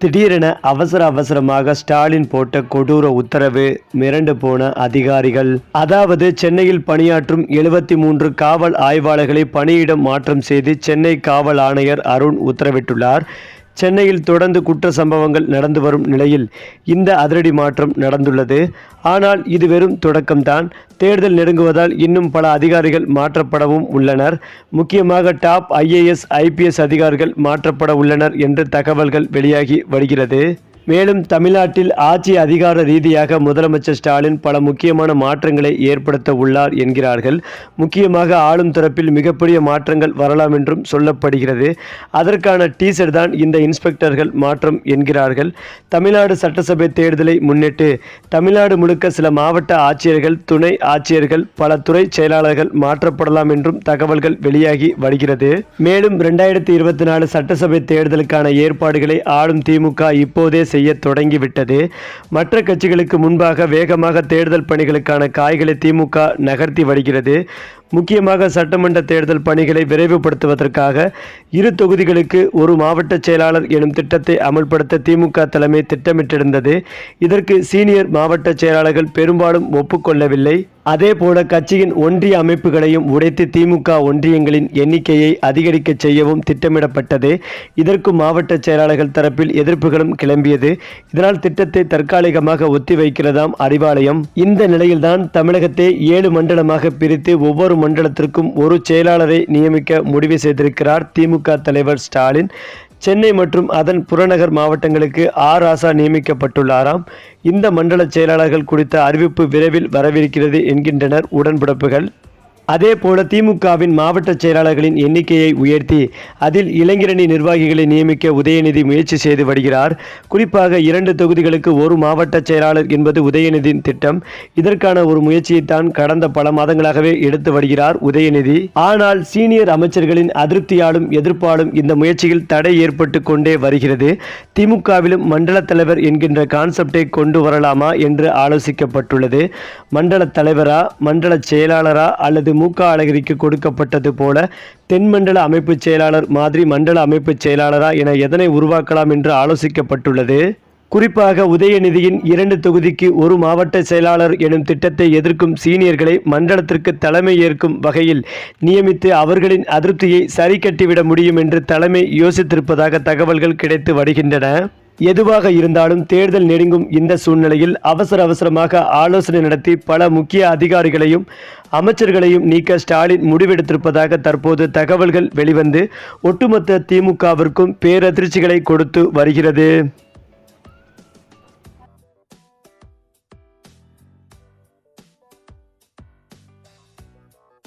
திடீரென அவசர அவசரமாக ஸ்டாலின் போட்ட கொடூர உத்தரவு மிரண்டு போன அதிகாரிகள். அதாவது சென்னையில் பணியாற்றும் எழுபத்தி மூன்று காவல் ஆய்வாளர்களை பணியிடம் மாற்றம் செய்து சென்னை காவல் ஆணையர் அருண் உத்தரவிட்டுள்ளார். சென்னையில் தொடர்ந்து குற்ற சம்பவங்கள் நடந்து வரும் நிலையில் இந்த அதிரடி மாற்றம் நடந்துள்ளது. ஆனால் இது வெறும் தொடக்கம்தான். தேர்தல் நெருங்குவதால் இன்னும் பல அதிகாரிகள் மாற்றப்படவும் உள்ளனர். முக்கியமாக டாப் ஐஏஎஸ் ஐபிஎஸ் அதிகாரிகள் மாற்றப்பட உள்ளனர் என்று தகவல்கள் வெளியாகி வருகிறது. மேலும் தமிழ்நாட்டில் ஆட்சி அதிகார ரீதியாக முதலமைச்சர் ஸ்டாலின் பல முக்கியமான மாற்றங்களை ஏற்படுத்த உள்ளார் என்கிறார்கள். முக்கியமாக ஆளும் தரப்பில் மிகப்பெரிய மாற்றங்கள் வரலாம் என்றும் சொல்லப்படுகிறது. அதற்கான டீசர் தான் இந்த இன்ஸ்பெக்டர்கள் மாற்றம் என்கிறார்கள். தமிழ்நாடு சட்டசபை தேர்தலை முன்னிட்டு தமிழ்நாடு முழுக்க சில மாவட்ட ஆட்சியர்கள் துணை ஆட்சியர்கள் பல துறை செயலாளர்கள் மாற்றப்படலாம் என்றும் தகவல்கள் வெளியாகி வருகிறது. மேலும் இரண்டாயிரத்தி இருபத்தி நாலு சட்டசபை தேர்தலுக்கான ஏற்பாடுகளை ஆளும் திமுக இப்போதே செய்ய தொடங்கிவிட்டது. மற்ற கட்சிகளுக்கு முன்பாக வேகமாக தேர்தல் பணிகளுக்கான காய்களை திமுக நகர்த்தி வருகிறது. முக்கியமாக சட்டமன்ற தேர்தல் பணிகளை விரைவுபடுத்துவதற்காக இரு தொகுதிகளுக்கு ஒரு மாவட்ட செயலாளர் எனும் திட்டத்தை அமல்படுத்த திமுக தலைமை திட்டமிட்டிருந்தது. இதற்கு சீனியர் மாவட்ட செயலாளர்கள் பெரும்பாலும் ஒப்புக்கொள்ளவில்லை. அதேபோல கட்சியின் ஒன்றிய அமைப்புகளையும் உடைத்து திமுக ஒன்றியங்களின் எண்ணிக்கையை அதிகரிக்க செய்யவும் திட்டமிடப்பட்டது. இதற்கு மாவட்ட செயலாளர்கள் தரப்பில் எதிர்ப்புகளும் கிளம்பியது. இதனால் திட்டத்தை தற்காலிகமாக ஒத்திவைக்கிறதாம் அறிவாலயம். இந்த நிலையில்தான் தமிழகத்தை ஏழு மண்டலமாக பிரித்து ஒவ்வொரு மண்டலத்திற்கும் ஒரு செயலாளரை நியமிக்க முடிவு செய்திருக்கிறார் திமுக தலைவர் ஸ்டாலின். சென்னை மற்றும் அதன் புறநகர் மாவட்டங்களுக்கு ஆர் ஆசா நியமிக்கப்பட்டுள்ளாராம். இந்த மண்டல செயலாளர்கள் குறித்த அறிவிப்பு விரைவில் வரவிருக்கிறது என்கின்றனர் உடன்பிறப்புகள். அதே போல திமுகவின் மாவட்ட செயலாளர்களின் எண்ணிக்கையை உயர்த்தி அதில் இளைஞரணி நிர்வாகிகளை நியமிக்க உதயநிதி முயற்சி செய்து வருகிறார். குறிப்பாக இரண்டு தொகுதிகளுக்கு ஒரு மாவட்ட செயலாளர் என்பது உதயநிதியின் திட்டம். இதற்கான ஒரு முயற்சியைத்தான் கடந்த பல மாதங்களாகவே எடுத்து வருகிறார் உதயநிதி. ஆனால் சீனியர் அமைச்சர்களின் அதிருப்தியாலும் எதிர்ப்பாலும் இந்த முயற்சியில் தடை ஏற்பட்டு கொண்டே வருகிறது. திமுகவிலும் மண்டல தலைவர் என்கின்ற கான்செப்டை கொண்டு வரலாமா என்று ஆலோசிக்கப்பட்டுள்ளது. மண்டல தலைவரா மண்டல செயலாளரா அல்லது மு க அழகிரிக்கு கொடுக்கப்பட்டது போல தென்மண்டல அமைப்பு செயலாளர் மாதிரி மண்டல அமைப்பு செயலாளரா என எதனை உருவாக்கலாம் என்று ஆலோசிக்கப்பட்டுள்ளது. குறிப்பாக உதயநிதியின் இரண்டு தொகுதிக்கு ஒரு மாவட்ட செயலாளர் எனும் திட்டத்தை எதிர்க்கும் சீனியர்களை மண்டலத்திற்கு தலைமை ஏற்கும் வகையில் நியமித்து அவர்களின் அதிருப்தியை சரி கட்டிவிட முடியும் என்று தலைமை யோசித்திருப்பதாக தகவல்கள் கிடைத்து வருகின்றன. எதுவாக இருந்தாலும் தேர்தல் நெருங்கும் இந்த சூழ்நிலையில் அவசர அவசரமாக ஆலோசனை நடத்தி பல முக்கிய அதிகாரிகளையும் அமைச்சர்களையும் நீக்க ஸ்டாலின் முடிவெடுத்திருப்பதாக தற்போது தகவல்கள் வெளிவந்து ஒட்டுமொத்த திமுகவிற்கும் பேரதிர்ச்சிகளை கொடுத்து வருகிறது.